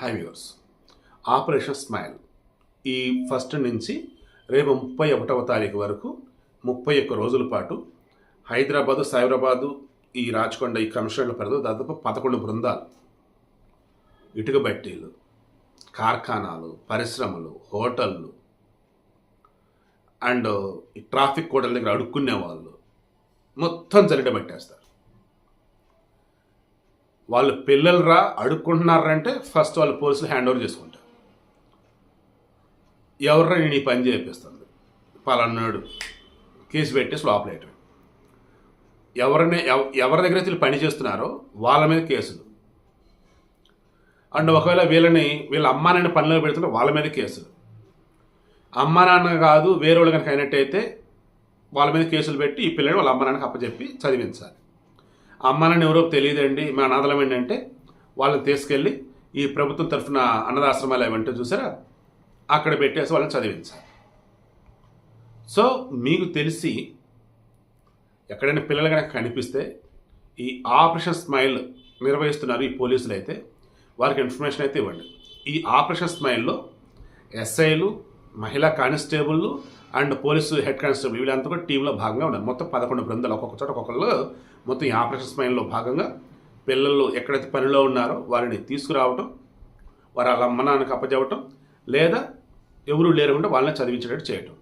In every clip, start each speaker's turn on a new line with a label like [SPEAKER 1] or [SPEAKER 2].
[SPEAKER 1] High viewers operation smile ఈ first నుంచి రేపు ముప్పై ఒకటవ తారీఖు వరకు ముప్పై ఒక్క రోజుల పాటు హైదరాబాదు సైబరాబాదు ఈ రాచకొండ ఈ కమిషనర్ల పరిధిలో దాదాపు పదకొండు బృందాలు. ఇటుక బట్టీలు కార్ఖానాలు పరిశ్రమలు హోటళ్ళు అండ్ ఈ ట్రాఫిక్ కోటల దగ్గర అడుక్కునే వాళ్ళు మొత్తం జరిట వాళ్ళు పిల్లలు రా అడుక్కుంటున్నారంటే ఫస్ట్ వాళ్ళు పోలీసులు హ్యాండ్ ఓవర్ చేసుకుంటారు. ఎవర్రా నేను ఈ పని చేపిస్తుంది? పలానాడు. కేసు పెట్టేసి లోపలేయటం ఎవరిని ఎవ- ఎవరి దగ్గర వీళ్ళు పని చేస్తున్నారో వాళ్ళ మీద కేసులు. అండ్ ఒకవేళ వీళ్ళని వీళ్ళ అమ్మా నాన్న పనిలో పెడుతుంటే వాళ్ళ మీద కేసులు. అమ్మా నాన్న కాదు వేరే వాళ్ళు కనుక అయినట్టయితే వాళ్ళ మీద కేసులు పెట్టి ఈ పిల్లని వాళ్ళ అమ్మ నాన్నకి అప్పచెప్పి చదివించాలి. అమ్మ ఎవరో తెలియదండి. మా అనాథలం ఏంటంటే వాళ్ళని తీసుకెళ్ళి ఈ ప్రభుత్వం తరఫున అన్నదాశ్రమాలు ఏమంటే చూసారా? అక్కడ పెట్టేసి వాళ్ళని చదివించాలి. సో మీకు తెలిసి ఎక్కడైనా పిల్లలు కనుక కనిపిస్తే ఈ ఆపరేషన్ స్మైల్ నిర్వహిస్తున్నారు ఈ పోలీసులు అయితే వారికి ఇన్ఫర్మేషన్ అయితే ఇవ్వండి. ఈ ఆపరేషన్ స్మైల్లో ఎస్ఐలు మహిళా constable and police head constable వీళ్ళంతా కూడా టీంలో భాగంగా ఉన్నారు. మొత్తం పదకొండు బృందాలు ఒక్కొక్క చోట ఒక్కొక్కళ్ళు మొత్తం ఈ ఆపరేషన్ స్మైల్లో భాగంగా పిల్లలు ఎక్కడైతే పనిలో ఉన్నారో వారిని తీసుకురావటం వారి వాళ్ళ అమ్మ నాన్నకి అప్పచెప్పటం లేదా ఎవరు లేరకుండా వాళ్ళని చదివించేటట్టు చేయటం.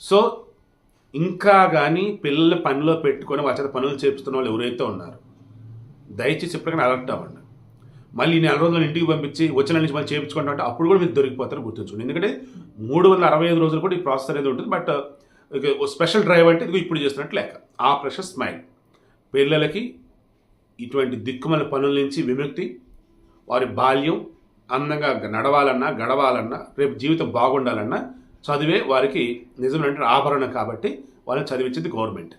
[SPEAKER 1] సో ఇంకా కానీ పిల్లల పనిలో పెట్టుకొని వాళ్ళ చేత పనులు చేపిస్తున్న వాళ్ళు ఎవరైతే ఉన్నారు దయచేసి ఇప్పటికైనా అలర్ట్ అవ్వండి. మళ్ళీ నెల రోజులు ఇంటికి పంపించి వచ్చిన నుంచి మళ్ళీ చేయించుకుంటా అంటే అప్పుడు కూడా మీరు దొరికిపోతారు గుర్తుంచుకోండి. ఎందుకంటే మూడు వందల అరవై ఐదు రోజులు కూడా ఈ ప్రాసెస్ అనేది ఉంటుంది. బట్ స్పెషల్ డ్రైవ్ అంటే ఇది ఇప్పుడు చేస్తున్నట్టు లెక్క. ప్రెషర్ స్మైల్ పిల్లలకి ఇటువంటి దిక్కుమల పనుల నుంచి విముక్తి వారి బాల్యం అందంగా నడవాలన్నా గడవాలన్నా రేపు జీవితం బాగుండాలన్నా చదివే వారికి నిజమైన ఆభరణం కాబట్టి వాళ్ళని చదివించింది గవర్నమెంట్.